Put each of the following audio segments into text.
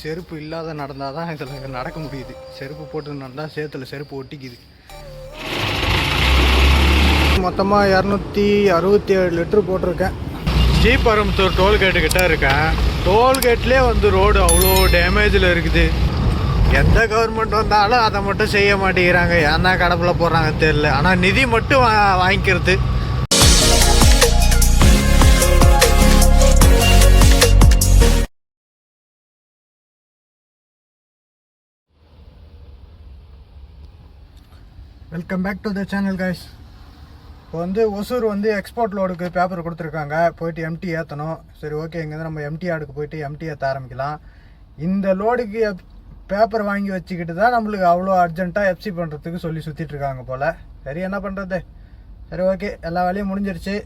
செருப்பு இல்லாத நடந்தால் தான் இதில் நடக்க முடியுது. செருப்பு போட்டு நடந்தால் சேத்துல செருப்பு ஒட்டிக்குது. மொத்தமாக இரநூத்தி அறுபத்தி ஏழு லிட்டர் போட்டிருக்கேன். ஸ்ரீபெரும்புத்தூர் டோல்கேட்டு கிட்ட இருக்கேன். டோல்கேட்லேயே வந்து ரோடு அவ்வளோ டேமேஜில் இருக்குது. எந்த கவர்மெண்ட் வந்தாலும் அதை மட்டும் செய்ய மாட்டேங்கிறாங்க. ஏன் தான் கடப்பில் போடுறாங்க தெரில ஆனால் நிதி மட்டும் வாங்கிக்கிறது. Welcome back to the channel guys இப்போ வந்து ஒசூர் வந்து எக்ஸ்போர்ட் லோடுக்கு பேப்பர் கொடுத்துருக்காங்க. போயிட்டு எம்டி ஏற்றணும் சரி ஓகே இங்கேருந்து நம்ம எம்டி ஆடுக்கு போயிட்டு எம்டி ஏற்ற ஆரம்பிக்கலாம். இந்த லோடுக்கு பேப்பர் வாங்கி வச்சுக்கிட்டு தான் நம்மளுக்கு அவ்வளோ அர்ஜென்ட்டாக எஃப்சி பண்ணுறதுக்கு சொல்லி சுற்றிட்டு இருக்காங்க போல். சரி என்ன பண்ணுறது சரி ஓகே எல்லா வேலையும் முடிஞ்சிருச்சு.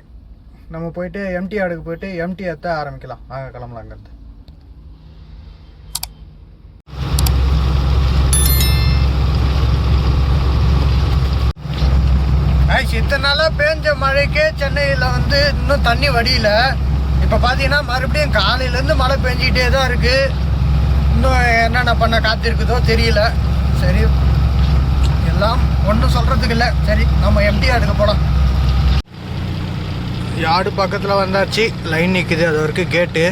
நம்ம போயிட்டு எம்டி ஆடுக்கு போயிட்டு எம்டி ஏற்ற ஆரம்பிக்கலாம். வாங்க கிளம்பலாங்கிறது ஆயிடுச்சு இத்தனை நாளாக பேஞ்ச மழைக்கே சென்னையில் வந்து இன்னும் தண்ணி வடியல. இப்போ பார்த்தீங்கன்னா மறுபடியும் காலையிலேருந்து மழை பெஞ்சிக்கிட்டே தான் இருக்குது இன்னும் என்னென்ன பண்ண காத்திருக்குதோ தெரியல. சரி எல்லாம் ஒன்றும் சொல்கிறதுக்கு இல்லை. சரி நம்ம எம்டி ஆடுக்கு போகலாம் யார்டு பக்கத்தில் வந்தாச்சு. லைன் நிற்குது அது வரைக்கும் கேட்டு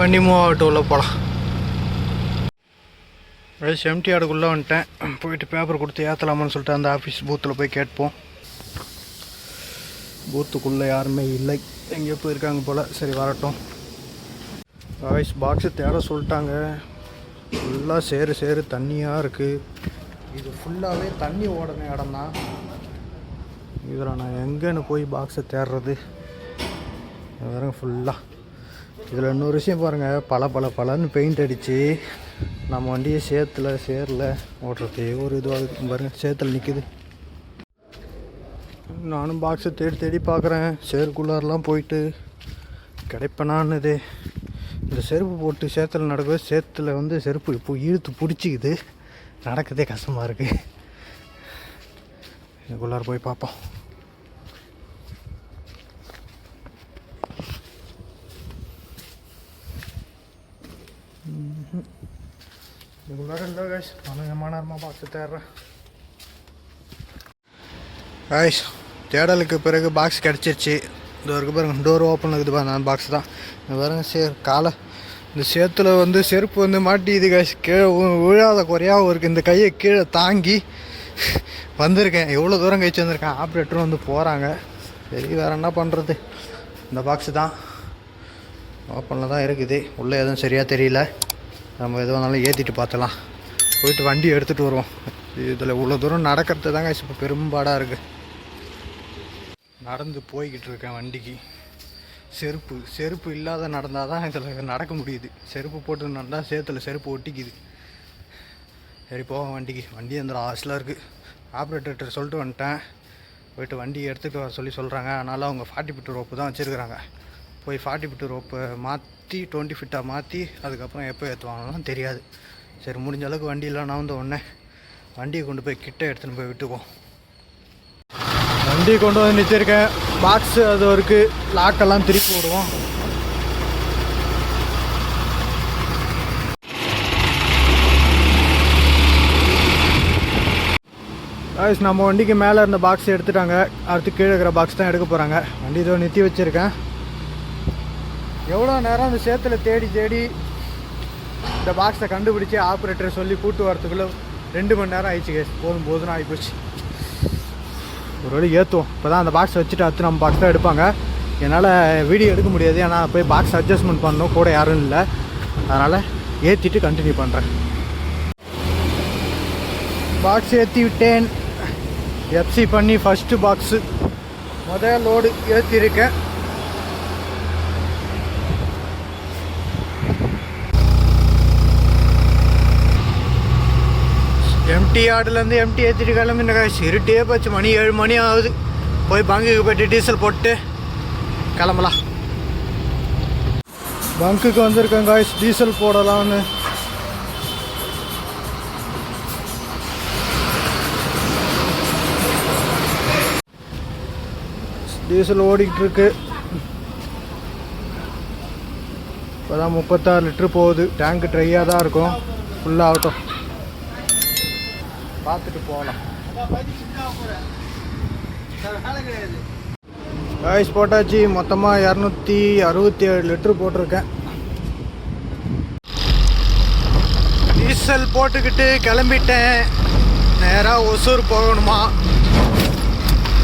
வண்டி மூவ் ஆகட்டும் போகலாம் ரைஸ் எம்டி ஆடுக்குள்ளே வந்துட்டேன். போயிட்டு பேப்பர் கொடுத்து ஏற்றலாமான்னு சொல்லிட்டு அந்த ஆஃபீஸ் பூத்தில் போய் கேட்போம். பூத்துக்குள்ளே யாருமே இல்லை. எங்கேயோ போயிருக்காங்க போல். சரி வரட்டும். ரைஸ் பாக்ஸு தேட சொல்லிட்டாங்க. ஃபுல்லாக சேரு சேரு தண்ணியாக இருக்குது இது ஃபுல்லாகவே தண்ணி ஓடின இடம் தான் இதில் நான் எங்கேன்னு போய் பாக்ஸை தேடுறது? வேறு ஃபுல்லாக இதில் இன்னொரு விஷயம் பாருங்கள் பல பல பலன்னு பெயிண்ட் அடித்து நம்ம வண்டியை சேத்துல சேரில் ஓட்டுறதே ஒரு இதுவாக பாருங்க சேத்துல நிற்குது நானும் பாக்ஸை தேடி தேடி பார்க்குறேன். சேருக்குள்ளாரெலாம் போயிட்டு கிடைப்பனான்னுது. இந்த செருப்பு போட்டு சேத்துல நடக்கவே சேத்துல வந்து செருப்பு இப்போ இழுத்து பிடிச்சிக்குது. நடக்கிறதே கஷ்டமாக இருக்குது இதுக்குள்ளார போய் பார்ப்போம். இதுக்குள்ளார இல்லை கைஸ் நானும் எம்மா நேரமாக பார்த்து தேடுறேன் கைஸ் தேடலுக்கு பிறகு பாக்ஸ் கிடச்சிருச்சு. இது வரைக்கும் பாருங்கள் டோர் ஓப்பன் இருக்குது பாருங்க நான் பாக்ஸ் தான். இந்த பாருங்க சே காலை. இந்த சேத்துல வந்து செருப்பு வந்து மாட்டிது கைஸ் கீழே விழாத குறையாக இருக்குது இந்த கையை கீழே தாங்கி வந்திருக்கேன். எவ்வளோ தூரம் கழிச்சு வந்திருக்கேன்? ஆப்ரேட்டரும் வந்து போகிறாங்க சரி வேறு என்ன பண்ணுறது இந்த பாக்ஸு தான். ஓப்பனில் தான் இருக்குது. உள்ளே எதுவும் சரியாக தெரியல. நம்ம எதுவும் இருந்தாலும் ஏற்றிட்டு பார்த்துலாம் போயிட்டு வண்டி எடுத்துகிட்டு வருவோம். இதில் இவ்வளோ தூரம் நடக்கிறது தாங்க இப்போ பெரும்பாடாக இருக்குது நடந்து போய்கிட்டு இருக்கேன் வண்டிக்கு. செருப்பு செருப்பு இல்லாத நடந்தால் தான் இதில் நடக்க முடியுது. செருப்பு போட்டு நடந்தால் சேத்துல செருப்பு ஒட்டிக்குது. சரி போவோம் வண்டிக்கு. வண்டி அந்த ஆசில் இருக்குது ஆப்ரேட்டர்கிட்ட சொல்லிட்டு வந்துட்டேன். போயிட்டு வண்டி எடுத்துக்க வர சொல்லி சொல்கிறாங்க அதனால் அவங்க ஃபார்ட்டி ஃபிட்டு ரோப்பு தான் வச்சுருக்குறாங்க. போய் ஃபார்ட்டி ஃபிட்டு ரோப்பை மாற்றி டுவெண்ட்டி ஃபிட்டாக மாற்றி அதுக்கப்புறம் எப்போ ஏற்றுவாங்கலாம் தெரியாது. சரி முடிஞ்ச அளவுக்கு வண்டியெலாம் வந்து உடனே வண்டியை கொண்டு போய் கிட்ட எடுத்துன்னு போய் விட்டுக்குவோம். வண்டி கொண்டு வந்து நிறுத்திருக்கேன் பாக்ஸு அது வரைக்கும் லாக்கெல்லாம் திருப்பி விடுவோம். Guys, நம்ம வண்டிக்கு மேலே இருந்த பாக்ஸ் எடுத்துட்டாங்க. அடுத்து கீழே இருக்கிற பாக்ஸ் தான் எடுக்க போகிறாங்க வண்டி இதோ நிறுத்தி வச்சுருக்கேன். எவ்வளோ நேரம் அந்த சேத்துல தேடி தேடி இந்த பாக்ஸை கண்டுபிடிச்சி ஆப்ரேட்டர் சொல்லி கூட்டு வரத்துக்குள்ளே ரெண்டு மணி நேரம் ஆயிடுச்சு கேஸ் போதும் போதும் ஆகிப்போச்சு ஒரு வழி ஏற்றுவோம் இப்போ தான் அந்த பாக்ஸை வச்சுட்டு அடுத்து நம்ம பாக்ஸ் தான் எடுப்பாங்க. என்னால் வீடியோ எடுக்க முடியாது. ஏன்னா போய் பாக்ஸ் அட்ஜஸ்ட்மெண்ட் பண்ணணும். கூட யாரும் இல்லை. அதனால் ஏற்றிட்டு கண்டினியூ பண்ணுறேன் பாக்ஸ் ஏற்றி விட்டேன். எஃப்சி பண்ணி ஃபஸ்ட்டு பாக்ஸு முதல் லோடு ஏற்றிருக்கேன் எம்டி ஆட்டிலேருந்து எம்டி ஏற்றிட்டு கிளம்பின இருட்டே போச்சு. மணி ஏழு மணி ஆகுது. போய் பங்குக்கு போய்ட்டு டீசல் போட்டு கிளம்பலாம். பங்குக்கு வந்திருக்கேன் காய்ஸ் டீசல் போடலாம்னு. டீசல் ஓடிக்கிட்டு இருக்கு இப்போ தான் முப்பத்தாறு லிட்ரு போகுது. டேங்க் ட்ரையாக தான் இருக்கும் ஃபுல்லாகட்டும் பார்த்துட்டு போகலாம். காய்ஸ் போட்டாச்சு. மொத்தமாக இரநூத்தி அறுபத்தி ஏழு லிட்ரு போட்டிருக்கேன். டீசல் போட்டுக்கிட்டு கிளம்பிட்டேன். நேராக ஒசூர் போகணுமா?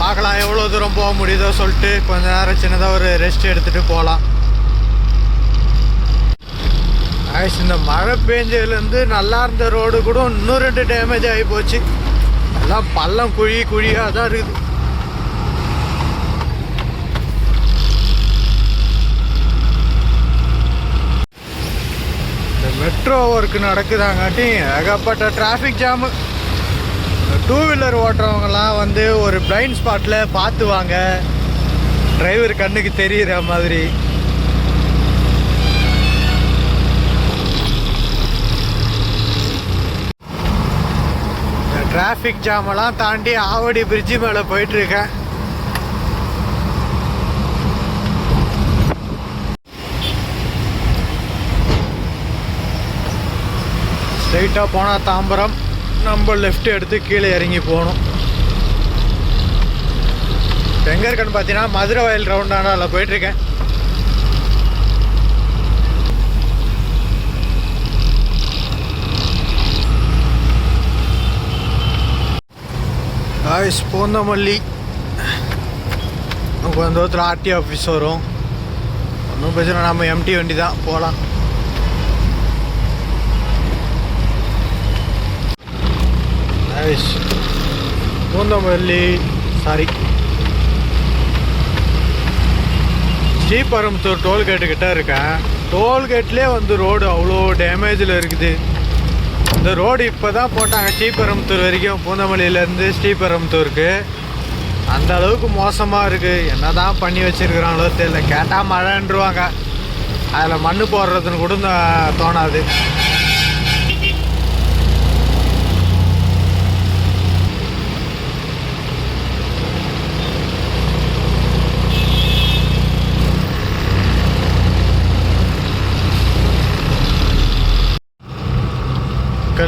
பார்க்கலாம். எவ்வளோ தூரம் போக முடியுதோ சொல்லிட்டு கொஞ்ச நேரம் சின்னதாக ஒரு ரெஸ்ட் எடுத்துகிட்டு போகலாம். ஆயிடுச்சு இந்த மழை பெஞ்சதுலேருந்து நல்லா இருந்த ரோடு கூட இன்னும் ரெண்டு டேமேஜ் ஆகி போச்சு. எல்லாம் பள்ளம் குழி குழியாக தான் இருக்குது. இந்த மெட்ரோ ஒர்க் நடக்குதாங்காட்டி ஏகப்பட்ட டிராஃபிக் ஜாமு டூ வீலர் ஓட்டுறவங்கலாம் வந்து ஒரு பிளைண்ட் ஸ்பாட்டில் பார்த்து வாங்க. டிரைவர் கண்ணுக்கு தெரிகிற மாதிரி. டிராஃபிக் ஜாமெல்லாம் தாண்டி ஆவடி பிரிட்ஜு மேலே போயிட்டுருக்கேன். ஸ்ட்ரைட்டாக போனால் தாம்பரம். நம்ம லெஃப்ட் எடுத்து கீழே இறங்கி போகணும். எங்கே இருக்கேன்னு பார்த்தீங்கன்னா மதுரை வயல் ரவுண்டானாவில் போயிட்டுருக்கேன். காய்ஸ் பூந்தமல்லி கொஞ்ச தூரத்தில் ஆர்டி ஆஃபீஸ் வரும் ஒன்றும் பிரச்சனை இல்லை, நம்ம எம்டி வண்டி தான் போகலாம் நைஸ் பூந்தமல்லி சாரி ஸ்ரீபெரும்புத்தூர் டோல்கேட்டுக்கிட்ட இருக்கேன். டோல்கேட்லேயே வந்து ரோடு அவ்வளோ டேமேஜில் இருக்குது. இந்த ரோடு இப்போ தான் போட்டாங்க. ஸ்ரீபெரும்புத்தூர் வரைக்கும் பூந்தமல்லியிலேருந்து ஸ்ரீபெரும்புத்தூருக்கு. அந்த அளவுக்கு மோசமாக இருக்குது என்ன தான் பண்ணி வச்சிருக்கிறாங்களோ தெரியல. கேட்டால் மழைன்றுவாங்க. அதில் மண் போடுறதுன்னு கூட தோணாது.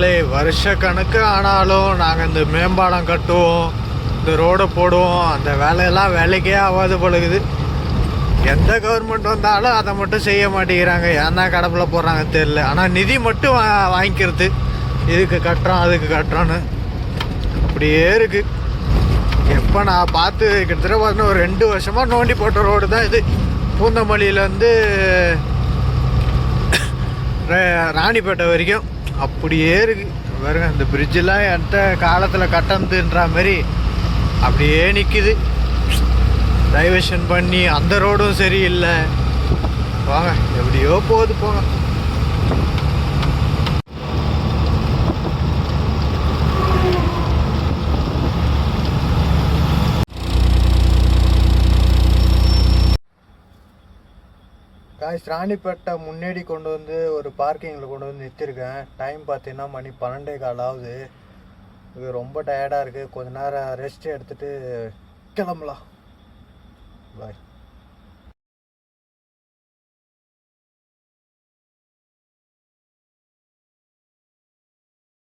மக்களே வருஷ கணக்கு ஆனாலும் நாங்கள் இந்த மேம்பாலம் கட்டுவோம் இந்த ரோடை போடுவோம் அந்த வேலையெல்லாம் வேலைக்கே ஆகாது பழகுது எந்த கவர்மெண்ட் வந்தாலும் அதை மட்டும் செய்ய மாட்டேங்கிறாங்க. ஏன்னா கடப்பில் போடுறாங்க தெரில ஆனால் நிதி மட்டும் வா வாங்கிக்கிறது. இதுக்கு கட்டுறோம் அதுக்கு கட்டுறோன்னு அப்படியே இருக்குது எப்போ நான் பார்த்து கிட்டத்தட்ட பார்த்தீங்கன்னா ஒரு ரெண்டு வருஷமாக நோண்டி போட்ட ரோடு தான் இது. பூந்தமல்லியிலேருந்து ரா- ராணிப்பேட்டை வரைக்கும். அப்படியே இருக்கு. பாருங்க இந்த பிரிட்ஜெல்லாம் என்கிட்ட காலத்தில் கட்டந்துன்ற மாதிரி அப்படியே நிற்கிது டைவர்ஷன் பண்ணி அந்த ரோடும் சரியில்லை. வாங்க எப்படியோ போகுது போங்க காய்ஸ் ராணிப்பேட்டை முன்னாடி கொண்டு வந்து ஒரு பார்க்கிங்கில் கொண்டு வந்து நிறுத்திருக்கேன். டைம் பார்த்தீங்கன்னா மணி பன்னெண்டே கால் ஆகுது இது ரொம்ப டயர்டாக இருக்குது கொஞ்ச நேரம் ரெஸ்ட் எடுத்துகிட்டு கிளம்பலாம். பாய்